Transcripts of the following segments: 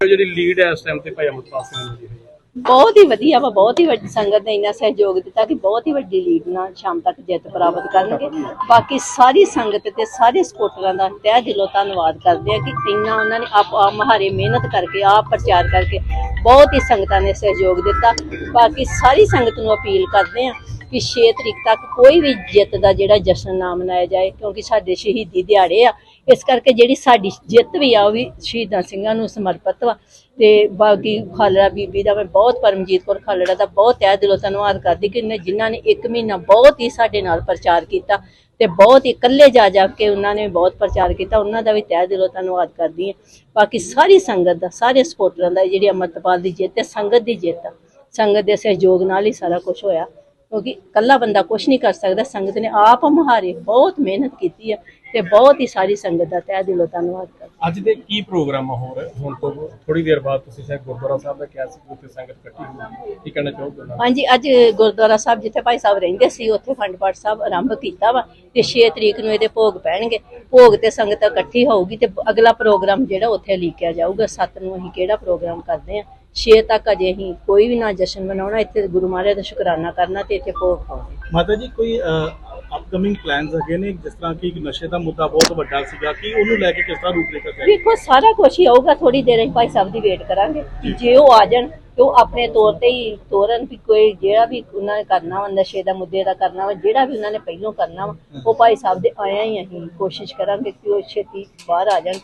ਜਿਹੜੀ ਲੀਡ ਹੈ ਇਸ ਟਾਈਮ ਤੇ ਭਾਈ ਅਮਰਪਾਲ ਸਿੰਘ ਨੂੰ ਬਹੁਤ ਹੀ ਵਧੀਆ ਵਾ, ਬਹੁਤ ਹੀ ਵੱਡੀ ਸੰਗਤ ਨੇ ਇੰਨਾ ਸਹਿਯੋਗ ਦਿੱਤਾ ਕਿ ਬਹੁਤ ਹੀ ਵੱਡੀ ਲੀਡ ਨਾਲ ਸ਼ਾਮ ਤੱਕ ਜਿੱਤ ਪ੍ਰਾਪਤ ਕਰਨਗੇ। ਬਾਕੀ ਸਾਰੀ ਸੰਗਤ ਤੇ ਸਾਰੇ ਸਪੋਰਟਰਾਂ ਦਾ ਤਹਿ ਦਿਲੋਂ ਧੰਨਵਾਦ ਕਰਦੇ ਆ ਕਿ ਇੰਨਾ ਉਹਨਾਂ ਨੇ ਆਪ ਆਪ ਮਹਾਰੇ ਮਿਹਨਤ ਕਰਕੇ, ਆਪ ਪ੍ਰਚਾਰ ਕਰਕੇ ਬਹੁਤ ਹੀ ਸੰਗਤਾਂ ਨੇ ਸਹਿਯੋਗ ਦਿੱਤਾ। ਬਾਕੀ ਸਾਰੀ ਸੰਗਤ ਨੂੰ ਅਪੀਲ ਕਰਦੇ ਆ ਕਿ 6 ਤਰੀਕ ਤੱਕ ਕੋਈ ਵੀ ਜਿੱਤ ਦਾ ਜਿਹੜਾ ਜਸ਼ਨ ਨਾ ਮਨਾਇਆ ਜਾਏ, ਕਿਉਂਕਿ ਸਾਡੇ ਸ਼ਹੀਦੀ ਦਿਹਾੜੇ ਆ ਇਸ ਕਰਕੇ ਜਿਹੜੀ ਸਾਡੀ ਜਿੱਤ ਵੀ ਆ, ਉਹ ਵੀ ਸ਼ਹੀਦਾਂ ਸਿੰਘਾਂ ਨੂੰ ਸਮਰਪਿਤ ਵਾ। ਤੇ ਬਾਕੀ ਖਾਲੜਾ ਬੀਬੀ ਦਾ ਮੈਂ ਬਹੁਤ ਪਰਮਜੀਤ ਕੌਰ ਖਾਲੜਾ ਦਾ ਬਹੁਤ ਤਹਿ ਦਿਲੋਂ ਧੰਨਵਾਦ ਕਰਦੀ ਕਿ ਜਿਨ੍ਹਾਂ ਨੇ ਇੱਕ ਮਹੀਨਾ ਬਹੁਤ ਹੀ ਸਾਡੇ ਨਾਲ ਪ੍ਰਚਾਰ ਕੀਤਾ ਤੇ ਬਹੁਤ ਹੀ ਇਕੱਲੇ ਜਾ ਜਾ ਕੇ ਉਹਨਾਂ ਨੇ ਬਹੁਤ ਪ੍ਰਚਾਰ ਕੀਤਾ, ਉਹਨਾਂ ਦਾ ਵੀ ਤਹਿ ਦਿਲੋਂ ਧੰਨਵਾਦ ਕਰਦੀ ਹਾਂ। ਬਾਕੀ ਸਾਰੀ ਸੰਗਤ ਦਾ, ਸਾਰੇ ਸਪੋਰਟਰਾਂ ਦਾ, ਜਿਹੜੀ ਅਮਰਤਪਾਲ ਦੀ ਜਿੱਤ ਹੈ ਸੰਗਤ ਦੀ ਜਿੱਤ ਆ। ਸੰਗਤ ਦੇ ਸਹਿਯੋਗ ਨਾਲ ਹੀ ਸਾਰਾ ਕੁਝ ਹੋਇਆ। ਕਿਉਂਕਿ ਇਕੱਲਾ ਬੰਦਾ ਕੁਝ ਨਹੀਂ ਕਰ ਸਕਦਾ। ਸੰਗਤ ਨੇ ਆਪ ਮੁਹਾਰੇ ਬਹੁਤ ਮਿਹਨਤ ਕੀਤੀ ਹੈ ਤੇ ਬਹੁਤ ਹੀ ਸਾਰੀ ਸੰਗਤ ਦਾ ਤਹਿ ਦਿਲੋਂ ਧੰਨਵਾਦ ਕਰਦੀ। ਅੱਜ ਦੇ ਕੀ ਪ੍ਰੋਗਰਾਮ ਹੋਰ ਹੁਣ? ਤੋਂ ਥੋੜੀ ਦੇਰ ਬਾਅਦ ਤੁਸੀਂ ਸ਼ਾਇਦ ਗੁਰਦੁਆਰਾ ਸਾਹਿਬ ਦਾ ਕਿਹਾ ਸੀ ਉੱਥੇ ਸੰਗਤ ਇਕੱਠੀ ਹੋਈ ਕੀ ਕਹਿਣਾ ਚਾਹੋਗੇ? ਹਾਂਜੀ ਅੱਜ ਗੁਰਦੁਆਰਾ ਸਾਹਿਬ ਜਿੱਥੇ ਭਾਈ ਸਾਹਿਬ ਰਹਿੰਦੇ ਸੀ ਉੱਥੇ ਖੰਡ ਪਾਠ ਸਾਹਿਬ ਆਰੰਭ ਕੀਤਾ ਵਾ ਤੇ 6 ਤਰੀਕ ਨੂੰ ਇਹਦੇ ਭੋਗ ਪੈਣਗੇ। ਭੋਗ ਤੇ ਸੰਗਤ ਇਕੱਠੀ ਹੋਊਗੀ ਤੇ ਅਗਲਾ ਪ੍ਰੋਗਰਾਮ ਜਿਹੜਾ ਉੱਥੇ ਲਿਖਿਆ ਜਾਊਗਾ। 7 ਨੂੰ ਅਸੀਂ ਕਿਹੜਾ ਪ੍ਰੋਗਰਾਮ ਕਰਦੇ ਆ 6 ਤੱਕ ਅਜੇ ਅਸੀਂ ਕੋਈ ਵੀ ਨਾ ਜਸ਼ਨ ਮਨਾਉਣਾ ਇੱਥੇ ਗੁਰੂ ਮਹਾਰਾਜ ਦਾ ਸ਼ੁਕਰਾਨਾ ਕਰਨਾ ਤੇ ਇੱਥੇ ਭੋਗ ਪਾਉਣਾ। ਮਾਤਾ ਜੀ ਕੋਈ ਅਪਕਮਿੰਗ ਪਲਾਨਸ ਹੈਗੇ ਨੇ? ਜਿਸ ਤਰ੍ਹਾਂ ਕਿ ਇੱਕ ਨਸ਼ੇ ਦਾ ਮੁੱਦਾ ਬਹੁਤ ਵੱਡਾ ਸੀਗਾ ਕਿ ਉਹਨੂੰ ਲੈ ਕੇ ਕਿਸ ਤਰ੍ਹਾਂ ਰੂਪਰੇਖਾ ਕਰੇ ਵੇਖੋ ਸਾਰਾ ਕੁਝ ਹੀ ਆਊਗਾ ਥੋੜੀ ਦੇਰ ਅਸੀਂ ਭਾਈ ਸਾਹਿਬ ਦੀ ਵੇਟ ਕਰਾਂਗੇ। ਜੇ। ਉਹ ਆ ਜਾਣ ਤੇ ਉਹ ਆਪਣੇ ਤੌਰ ਤੇ ਹੀ ਤੋਰਨ ਵੀ ਕੋਈ ਜਿਹੜਾ ਵੀ ਉਹਨਾਂ ਨੇ ਕਰਨਾ ਵਾ ਨਸ਼ੇ ਦਾ ਮੁੱਦੇ ਦਾ ਕਰਨਾ ਵਾ ਜਿਹੜਾ ਵੀ ਉਹਨਾਂ ਨੇ ਪਹਿਲੋਂ ਕਰਨਾ ਵਾ ਉਹ ਭਾਈ ਸਾਹਿਬ ਦੇ ਆਇਆ ਹੀ ਅਸੀਂ ਕੋਸ਼ਿਸ਼ ਕਰਾਂਗੇ ਕਿ ਉਹ ਛੇਤੀ ਬਾਹਰ ਆ ਜਾਣ।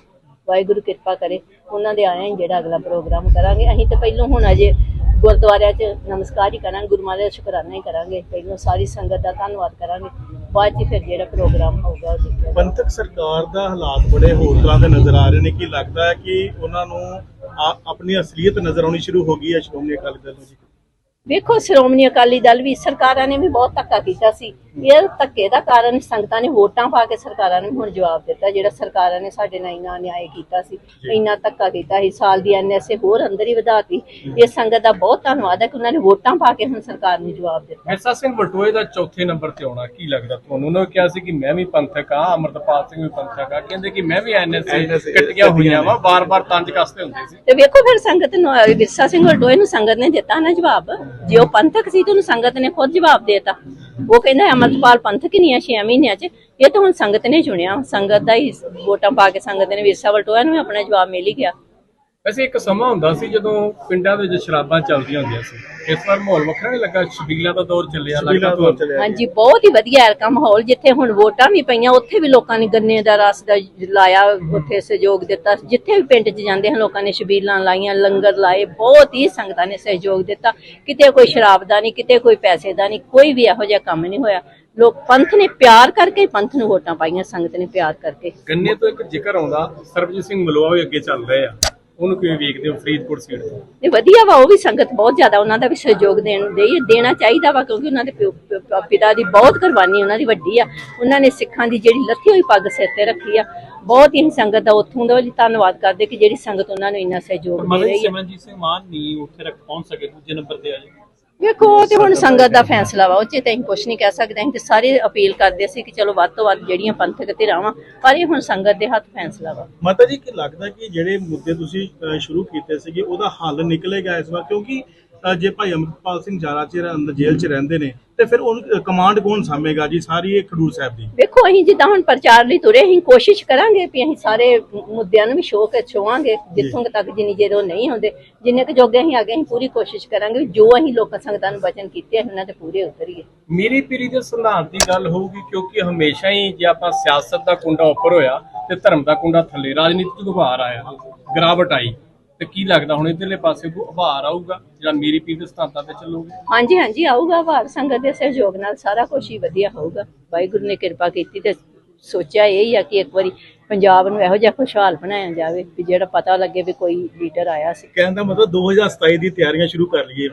ਵਾਹਿਗੁਰੂ ਕਿਰਪਾ ਕਰੇ, ਉਹਨਾਂ ਦੇ ਆਇਆ ਜਿਹੜਾ ਅਗਲਾ ਪ੍ਰੋਗਰਾਮ ਕਰਾਂਗੇ। ਅਸੀਂ ਤੇ ਪਹਿਲੋਂ ਹੁਣ ਅਜੇ ਗੁਰਦੁਆਰਿਆਂ 'ਚ ਨਮਸਕਾਰ ਹੀ ਕਰਾਂਗੇ, ਗੁਰੂ ਦਾ ਸ਼ੁਕਰਾਨਾ ਹੀ ਕਰਾਂਗੇ। ਪਹਿਲੋਂ ਸਾਰੀ ਸੰਗਤ ਦਾ ਧੰਨਵਾਦ ਕਰਾਂਗੇ। ਬਾਅਦ 'ਚ ਫਿਰ ਜਿਹੜਾ ਪ੍ਰੋਗਰਾਮ ਹੋਊਗਾ ਉਹ ਦੇਖਿਆ ਪੰਥਕ ਸਰਕਾਰ ਦਾ ਹਾਲਾਤ ਬੜੇ ਹੋਰ ਤਰ੍ਹਾਂ ਦੇ ਨਜ਼ਰ ਆ ਰਹੇ ਨੇ। ਕਿ ਲੱਗਦਾ ਹੈ ਕਿ ਉਹਨਾਂ ਨੂੰ ਆਪਣੀ ਅਸਲੀਅਤ ਨਜ਼ਰ ਆਉਣੀ ਸ਼ੁਰੂ ਹੋ ਗਈ ਹੈ? ਸ਼੍ਰੋਮਣੀ ਅਕਾਲੀ ਦਲ ਨੂੰ ਜੀ। ਵੇਖੋ ਸ਼੍ਰੋਮਣੀ ਅਕਾਲੀ ਦਲ ਵੀ ਸਰਕਾਰਾਂ ਨੇ ਵੀ ਬਹੁਤ ਧੱਕਾ ਕੀਤਾ ਸੀ। ਇਹ ਧੱਕੇ ਦਾ ਕਾਰਨ ਸੰਗਤਾਂ ਨੇ ਵੋਟਾਂ ਪਾ ਕੇ ਸਰਕਾਰਾਂ ਨੂੰ ਹੁਣ ਜਵਾਬ ਦਿੱਤਾ ਜਿਹੜਾ ਸਰਕਾਰਾਂ ਨੇ ਸਾਡੇ ਨਾਲ ਇੰਨਾ ਅਨਿਆਏ ਕੀਤਾ ਸੀ ਇੰਨਾ ਧੱਕਾ ਕੀਤਾ ਸੀ। ਸਾਲ ਦੀ ਐਨਐਸਏ ਹੋਰ ਅੰਦਰ ਹੀ ਵਧਾਤੀ। ਇਹ ਸੰਗਤ ਦਾ ਬਹੁਤ ਧੰਨਵਾਦ ਹੈ ਕਿ ਉਹਨਾਂ ਨੇ ਵੋਟਾਂ ਪਾ ਕੇ ਹੁਣ ਸਰਕਾਰ ਨੂੰ ਜਵਾਬ ਦਿੱਤਾ। ਐਸਾ ਸਿੰਘ ਬਟੋਏ ਦਾ ਚੌਥੇ ਨੰਬਰ ਤੇ ਆਉਣਾ ਕੀ ਲੱਗਦਾ? ਤੁਹਾਨੂੰ ਉਹਨਾਂ ਨੇ ਕਿਹਾ ਸੀ ਕਿ ਮੈਂ ਵੀ ਪੰਥਕ ਆ ਅਮਰਤਪਾਲ ਸਿੰਘ ਵੀ ਪੰਥਕ ਆ ਕਹਿੰਦੇ ਕਿ ਮੈਂ ਵੀ ਐਨਐਸਏ ਕੱਟੀਆਂ ਹੋਈਆਂ ਵਾ ਬਾਰ-ਬਾਰ ਤੰਜ ਕੱਸਦੇ ਹੁੰਦੇ ਸੀ। ਤੇ ਵੇਖੋ ਫਿਰ ਸੰਗਤ ਨੂੰ ਵਿਰਸਾ ਸਿੰਘ ਵਲਟੋਏ ਨੂੰ ਸੰਗਤ ਨੇ ਦਿੱਤਾ ਨਾ ਜਵਾਬ। ਜੇ ਉਹ ਪੰਥਕ ਸੀ ਤੇ ਉਹਨੂੰ ਸੰਗਤ ਨੇ ਖੁਦ ਜਵਾਬ ਦੇਤਾ। ਉਹ ਕਹਿੰਦਾ ਅਮਰਪਾਲ ਪੰਥਕ ਹੀ ਨਹੀਂ ਆ 6 ਮਹੀਨਿਆਂ 'ਚ। ਇਹ ਤਾਂ ਹੁਣ ਸੰਗਤ ਨੇ ਚੁਣਿਆ। ਸੰਗਤ ਦਾ ਹੀ ਵੋਟਾਂ ਪਾ ਕੇ ਸੰਗਤ ਨੇ ਵਿਰਸਾ ਵਲਟੋਇਆ ਨੂੰ ਆਪਣਾ ਜਵਾਬ ਮਿਲ ਹੀ ਗਿਆ। ਵੈਸੇ ਇੱਕ ਸਮਾਂ ਹੁੰਦਾ ਸੀ ਜਦੋਂ ਪਿੰਡਾਂ ਦੇ ਵਿੱਚ ਸ਼ਰਾਬਾਂ ਚੱਲਦੀਆਂ ਹੁੰਦੀਆਂ ਸੀ। ਇਸ ਵਾਰ ਮਾਹੌਲ ਵੱਖਰਾ ਨਹੀਂ ਲੱਗਾ ਛਬੀਲਾ ਦਾ ਦੌਰ ਚੱਲਿਆ ਚੱਲਿਆ ਹਾਂਜੀ ਬਹੁਤ ਹੀ ਵਧੀਆ ਐਰਕਾ ਮਾਹੌਲ ਜਿੱਥੇ ਹੁਣ ਵੋਟਾਂ ਵੀ ਪਈਆਂ ਉੱਥੇ ਵੀ ਲੋਕਾਂ ਨੇ ਗੰਨੇ ਦਾ ਰਸ ਦਾ ਲਾਇਆ ਉੱਥੇ ਸਹਿਯੋਗ ਦਿੱਤਾ। ਜਿੱਥੇ ਵੀ ਪਿੰਡ 'ਚ ਜਾਂਦੇ ਹਨ ਲੋਕਾਂ ਨੇ ਛਬੀਲਾਂ ਲਾਈਆਂ ਲੰਗਰ ਲਾਏ ਬਹੁਤ ਹੀ ਸੰਗਤਾਂ ਨੇ ਸਹਿਯੋਗ ਦਿੱਤਾ। ਕਿਤੇ ਕੋਈ ਸ਼ਰਾਬ ਦਾ ਨਹੀਂ ਕਿਤੇ ਕੋਈ ਪੈਸੇ ਦਾ ਨਹੀਂ ਕੋਈ ਵੀ ਇਹੋ ਜਿਹਾ ਕੰਮ ਨਹੀਂ ਹੋਇਆ। ਲੋਕ ਪੰਥ ਨੇ ਪਿਆਰ ਕਰਕੇ ਪੰਥ ਨੂੰ ਵੋਟਾਂ ਪਾਈਆਂ ਸੰਗਤ ਨੇ ਪਿਆਰ ਕਰਕੇ। ਗੰਨੇ ਤੋਂ ਇੱਕ ਜ਼ਿਕਰ ਆਉਂਦਾ ਸਰਬਜੀਤ ਸਿੰਘ ਮਲੂਆ ਵੀ ਅੱਗੇ ਚੱਲ ਰਹੇ ਆ। ਉਹਨੂੰ ਕਿਵੇਂ ਵੇਖਦੇ ਹੋ ਫਰੀਦਕੋਟ ਸੀਟ ਤੋਂ? ਵਧੀਆ ਵਾ ਉਹ ਵੀ ਸੰਗਤ ਬਹੁਤ ਜ਼ਿਆਦਾ ਉਹਨਾਂ ਦਾ ਵੀ ਸਹਿਯੋਗ ਦੇਣ ਦੇ ਦੇਣਾ ਚਾਹੀਦਾ ਵਾ ਕਿਉਂਕਿ ਉਹਨਾਂ ਦੇ ਪਿਤਾ ਦੀ ਬਹੁਤ ਕੁਰਬਾਨੀ ਉਹਨਾਂ ਦੀ ਵੱਡੀ ਆ। ਉਹਨਾਂ ਨੇ ਸਿੱਖਾਂ ਦੀ ਜਿਹੜੀ ਲੱਥੀ ਹੋਈ ਪੱਗ ਸਿਰ ਤੇ ਰੱਖੀ ਆ। ਬਹੁਤ ਹੀ ਸੰਗਤ ਦਾ ਉੱਥੋਂ ਦਾ ਵੀ ਧੰਨਵਾਦ ਕਰਦੇ ਕਿ ਜਿਹੜੀ ਸੰਗਤ ਉਹਨਾਂ ਨੂੰ ਇੰਨਾ ਸਹਿਯੋਗ ਦੇ ਮਤਲਬ ਰਹੀ ਆ। ਸਿਮਰਨਜੀਤ ਸਿੰਘ ਮਾਨ ਨਹੀਂ ਉੱਥੇ ਤੱਕ ਪਹੁੰਚ ਸਕੇ ਦੂਜੇ ਨੰਬਰ ਤੇ ਆ ਜਾਏ ਵੇਖੋ ਉਹ ਤੇ ਹੁਣ ਸੰਗਤ ਦਾ ਫੈਸਲਾ ਵਾ ਉਹ 'ਚ ਤੇ ਅਸੀਂ ਕੁਝ ਨਹੀਂ ਕਹਿ ਸਕਦੇ ਅਸੀਂ ਤੇ ਸਾਰੇ ਅਪੀਲ ਕਰਦੇ ਸੀ ਕਿ ਚਲੋ ਵੱਧ ਤੋਂ ਵੱਧ ਜਿਹੜੀਆਂ ਪੰਥਕ ਧਿਰਾਂ ਵਾ ਪਰ ਇਹ ਹੁਣ ਸੰਗਤ ਦੇ ਹੱਥ ਫੈਸਲਾ ਵਾ। ਮਾਤਾ ਜੀ ਕੀ ਲੱਗਦਾ ਕਿ ਜਿਹੜੇ ਮੁੱਦੇ ਤੁਸੀਂ ਸ਼ੁਰੂ ਕੀਤੇ ਸੀਗੇ ਉਹਦਾ ਹੱਲ ਨਿਕਲੇਗਾ ਇਸ ਵਾਰ? ਕਿਉਂਕਿ ਜੇ ਭਾਈ ਅਮਰਪਾਲ ਸਿੰਘ ਜਾਰਾ ਚਿਰ ਅੰਦਰ ਜੇਲ੍ਹ 'ਚ ਰਹਿੰਦੇ ਨੇ ਤੇ ਫਿਰ ਉਹ ਕਮਾਂਡ ਕੌਣ ਸਾਂਭੇਗਾ ਜੀ? ਸਾਰੀ ਇਹ ਖਡੂਰ ਸਾਹਿਬ ਦੀ। ਵੇਖੋ ਅਸੀਂ ਜਿੱਦਾਂ ਹੁਣ ਪ੍ਰਚਾਰ ਲਈ ਤੁਰੇ ਅਸੀਂ ਕੋਸ਼ਿਸ਼ ਕਰਾਂਗੇ ਵੀ ਅਸੀਂ ਸਾਰੇ ਮੁੱਦਿਆਂ ਨੂੰ ਵੀ ਸ਼ੋਅ ਕੇ ਛੋਵਾਂਗੇ ਜਿੱਥੋਂ ਤੱਕ ਜਿੰਨੀ ਜੇ ਉਹ ਨਹੀਂ ਹੁੰਦੇ ਜਿੰਨੇ ਕੁ ਜੋਗੇ ਅਸੀਂ ਅੱਗੇ ਅਸੀਂ ਪੂਰੀ ਕੋਸ਼ਿਸ਼ ਕਰਾਂਗੇ ਜੋ ਅਸੀਂ ਲੋਕਾਂ ਸੰਗਤਾਂ ਨੂੰ ਬਚਨ ਕੀਤੇ ਉਹਨਾਂ ਤੇ ਪੂਰੇ ਉਤਰੀਏ। ਮੇਰੀ ਪੀਰੀ ਦੇ ਸਿਧਾਂਤ ਦੀ ਗੱਲ ਹੋਊਗੀ ਕਿਉਂਕਿ ਹਮੇਸ਼ਾ ਹੀ ਜੇ ਆਪਾਂ ਸਿਆਸਤ ਦਾ ਕੁੰਡਾ ਉੱਪਰ ਹੋਇਆ ਤੇ ਧਰਮ ਦਾ ਕੁੰਡਾ ਥੱਲੇ ਰਾਜਨੀਤੀ ਚ ਉਭਾਰ ਆਇਆ ਗਰਾਵਟ ਆਈ। ਤੇ ਕੀ ਲੱਗਦਾ ਹੁਣ ਇਧਰਲੇ ਪਾਸੇ ਕੋ ਉਭਾਰ ਆਊਗਾ? ਜਿਹੜਾ ਮੇਰੀ ਪੀਰ ਦੇ ਸਿਧਾਂਤਾਂ ਤੇ ਚੱਲੂਗੇ? ਹਾਂਜੀ ਹਾਂਜੀ ਆਊਗਾ ਭਾਰ ਸੰਗਤ ਦੇ ਸਹਿਯੋਗ ਨਾਲ ਸਾਰਾ ਕੁਝ ਹੀ ਵਧੀਆ ਹੋਊਗਾ। ਵਾਹਿਗੁਰੂ ਨੇ ਕਿਰਪਾ ਕੀਤੀ ਤੇ ਸੋਚਿਆ ਇਹ ਹੀ ਆ ਕਿ ਇੱਕ ਵਾਰੀ ਪੰਜਾਬ ਨੂੰ ਇਹੋ ਜਿਹਾ ਖੁਸ਼ਹਾਲ ਬਣਾਇਆ ਜਾਵੇ ਵੀ ਜਿਹੜਾ ਪਤਾ ਲੱਗੇ ਵੀ ਕੋਈ ਲੀਡਰ ਆਇਆ ਸੀ। ਕਹਿਣ ਦਾ ਮਤਲਬ 2027 ਦੀ ਤਿਆਰੀਆਂ ਸ਼ੁਰੂ ਕਰ ਲਈਏ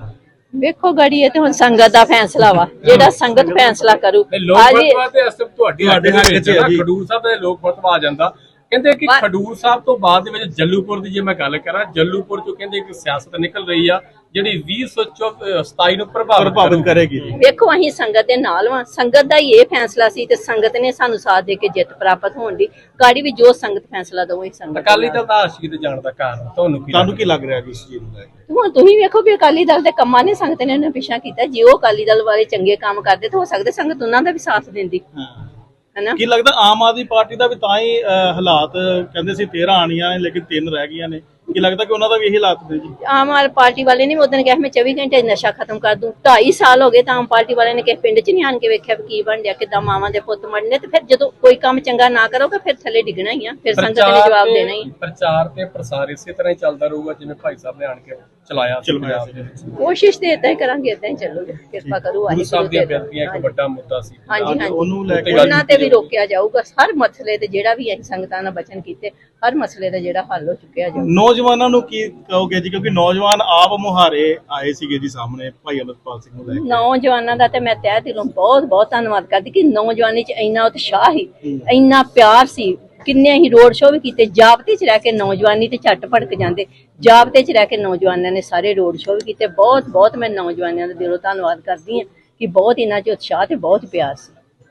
ਵੇਖੋ ਗੜੀ ਇਹ ਤੇ ਹੁਣ ਸੰਗਤ ਦਾ ਫੈਸਲਾ ਵਾ। ਜਿਹੜਾ ਸੰਗਤ ਫੈਸਲਾ ਕਰੂ ਲੋਕ ਅੱਜ ਫਤਵਾ ਤੇ ਅਸਲ ਤੁਹਾਡੀ 'ਚ ਵਿੱਚ। ਖਡੂਰ ਸਾਹਿਬ ਦੇ ਲੋਕ ਫਤਵਾ ਆ ਜਾਂਦਾ ਕਹਿੰਦੇ ਕਿ ਖਡੂਰ ਸਾਹਿਬ ਤੋਂ ਬਾਅਦ ਦੇ ਵਿੱਚ ਜੱਲੂਪੁਰ ਦੀ ਜੇ ਮੈਂ ਗੱਲ ਕਰਾਂ ਜੱਲੂਪੁਰ ਚੋਂ ਕਹਿੰਦੇ ਇੱਕ ਸਿਆਸਤ ਨਿਕਲ ਰਹੀ ਆ ਜਿਹੜੀ 2027 ਨੂੰ ਪ੍ਰਭਾਵਿਤ ਪ੍ਰਭਾਵਿਤ ਕਰੇਗੀ। ਵੇਖੋ ਅਸੀਂ ਸੰਗਤ ਦੇ ਨਾਲ ਵਾਂ। ਸੰਗਤ ਦਾ ਹੀ ਇਹ ਫੈਸਲਾ ਸੀ ਤੇ ਸੰਗਤ ਨੇ ਸਾਨੂੰ ਸਾਥ ਦੇ ਕੇ ਜਿੱਤ ਪ੍ਰਾਪਤ ਹੋਣ ਦੀ ਗਾੜੀ ਵੀ ਜੋ ਸੰਗਤ ਫੈਸਲਾ ਦਊ ਅਸੀਂ ਸੰਗਤ ਅਕਾਲੀ। ਦਲ ਦਾ ਆਸ਼ੀਰਵਾਦ ਜਾਣ ਦਾ ਕਾਰਨ ਤੁਹਾਨੂੰ ਕੀ ਤੁਹਾਨੂੰ? ਕੀ ਲੱਗ ਰਿਹਾ ਜੀ ਇਸ ਚੀਜ਼ ਨੂੰ ਲੈ ਕੇ? ਹੁਣ ਤੁਸੀਂ ਵੇਖੋ ਵੀ ਅਕਾਲੀ ਦਲ ਦੇ ਕੰਮਾਂ ਨੇ ਸੰਗਤ ਨੇ ਉਹਨਾਂ ਪਿੱਛਾ ਕੀਤਾ। ਜੇ ਉਹ ਅਕਾਲੀ ਦਲ ਵਾਲੇ ਚੰਗੇ ਕੰਮ ਕਰਦੇ ਤਾਂ ਹੋ ਸਕਦਾ ਸੰਗਤ ਉਹਨਾਂ ਦਾ ਵੀ ਸਾਥ ਦਿੰਦੀ। ਹਾਂ। ਹੈਨਾ? ਕੀ ਲੱਗਦਾ ਆਮ ਆਦਮੀ ਪਾਰਟੀ ਦਾ ਵੀ ਤਾਂ ਹੀ ਅਹ, ਹਾਲਾਤ ਕਹਿੰਦੇ ਸੀ 13 ਆਣੀਆਂ ਨੇ ਲੇਕਿਨ 3 ਰਹਿ ਗਈਆਂ ਨੇ। ਕੀ ਲੱਗਦਾ ਕਿ ਉਹਨਾਂ ਦਾ ਵੀ ਇਹੀ ਹਾਲਾਤ ਨੇ ਜੀ ਆਮ ਆਦਮੀ ਪਾਰਟੀ ਵਾਲੇ ਨੇ ਉਦੋਂ ਕਿਹਾ ਮੈਂ 24 ਘੰਟੇ ਨਸ਼ਾ ਖਤਮ ਕਰ ਦੂੰ 2.5 ਸਾਲ ਹੋ ਗਏ ਤਾਂ ਆਮ ਪਾਰਟੀ ਵਾਲੇ ਨੇ ਕਿਸੇ ਪਿੰਡ 'ਚ ਨਹੀਂ ਆਣ ਕੇ ਵੇਖਿਆ ਵੀ ਕੀ ਬਣ ਰਿਹਾ ਕਿਦਾਂ ਮਾਵਾਂ ਦੇ ਪੁੱਤ ਮਰਨੇ ਤੇ ਫਿਰ ਜਦੋਂ ਕੋਈ ਕੰਮ ਚੰਗਾ ਨਾ ਕਰੋਗੇ ਫਿਰ ਥੱਲੇ ਡਿੱਗਣਾ ਹੀ ਆ ਫਿਰ ਸੰਗਤ ਨੇ ਜਵਾਬ ਤੇ- ਦੇਣਾ ਹੀ ਆ। ਪ੍ਰਚਾਰ ਤੇ ਪ੍ਰਸਾਰ ਇਸੇ ਤਰ੍ਹਾਂ ਹੀ ਚੱਲਦਾ ਰਹੂਗਾ ਜਿਵੇਂ ਭਾਈ ਸਾਹਿਬ ਨੇ ਆਣ ਕੇ ਚਲਾਇਆ ਸੀ ਚਲਵਾਇਆ ਪੰਜਾਬ ਸੀ। ਦੇ ਵਿੱਚ ਕੋਸ਼ਿਸ਼ ਤੇ ਇਦਾਂ ਹੀ ਕਰਾਂਗੇ ਇਦਾਂ ਹੀ ਚੱਲੂਗੇ ਕਿਰਪਾ ਕਰੂ ਗੁਰੂ ਸਾਹਿਬ ਦੀਆਂ ਦੇ ਬੇਨਤੀਆਂ ਇੱਕ। ਵੱਡਾ ਮੁੱਦਾ ਸੀ ਹਾਂਜੀ ਹਾਂਜੀ ਉਹਨੂੰ ਲੈ ਕੇ ਉਹਨਾਂ ਤੇ ਵੀ ਰੋਕਿਆ ਜਾਊਗਾ ਹਰ ਮਸਲੇ ਤੇ ਜਿਹੜਾ ਵੀ ਅਸੀਂ ਸੰਗਤਾਂ ਨਾਲ ਬਚਨ ਕੀਤੇ ਹਰ ਮਸਲੇ ਦਾ ਜਿਹੜਾ ਹੱਲ ਹੋ ਚੁੱਕਿਆ ਜਾਊ ਨੌਜਵਾਨਾਂ ਨੂੰ ਕੀ ਕਹੋਗੇ ਜੀ? ਕਿਉਂਕਿ ਨੌਜਵਾਨ ਆਪ ਮੁਹਾਰੇ ਆਏ ਸੀਗੇ ਜੀ ਸਾਹਮਣੇ ਭਾਈ ਅਮਰਪਾਲ ਸਿੰਘ ਨੂੰ ਲੈ ਕੇ। ਨੌਜਵਾਨਾਂ ਦਾ ਤੇ ਮੈਂ ਤਹਿ ਦਿਲੋਂ ਬਹੁਤ ਬਹੁਤ ਧੰਨਵਾਦ ਕਰਦੀ ਕਿ ਨੌਜਵਾਨੀ 'ਚ ਇੰਨਾ ਉਤਸ਼ਾਹ ਸੀ ਇੰਨਾ ਪਿਆਰ ਸੀ। ਕਿੰਨੇ ਹੀ ਰੋਡ ਸ਼ੋਅ ਵੀ ਕੀਤੇ ਜਾਬਤੇ 'ਚ ਰਹਿ ਕੇ ਨੌਜਵਾਨੀ ਤੇ ਝੱਟ ਭੜਕ ਜਾਂਦੇ ਜਾਬਤੇ 'ਚ ਰਹਿ ਕੇ ਨੌਜਵਾਨਾਂ ਨੇ ਸਾਰੇ ਰੋਡ ਸ਼ੋਅ ਵੀ ਕੀਤੇ। ਬਹੁਤ ਬਹੁਤ ਮੈਂ ਨੌਜਵਾਨਾਂ ਦਾ ਦਿਲੋਂ ਧੰਨਵਾਦ ਕਰਦੀ ਹਾਂ ਕਿ ਬਹੁਤ ਇਹਨਾਂ 'ਚ ਉਤਸ਼ਾਹ ਤੇ ਬਹੁਤ ਪਿਆਰ ਸੀ।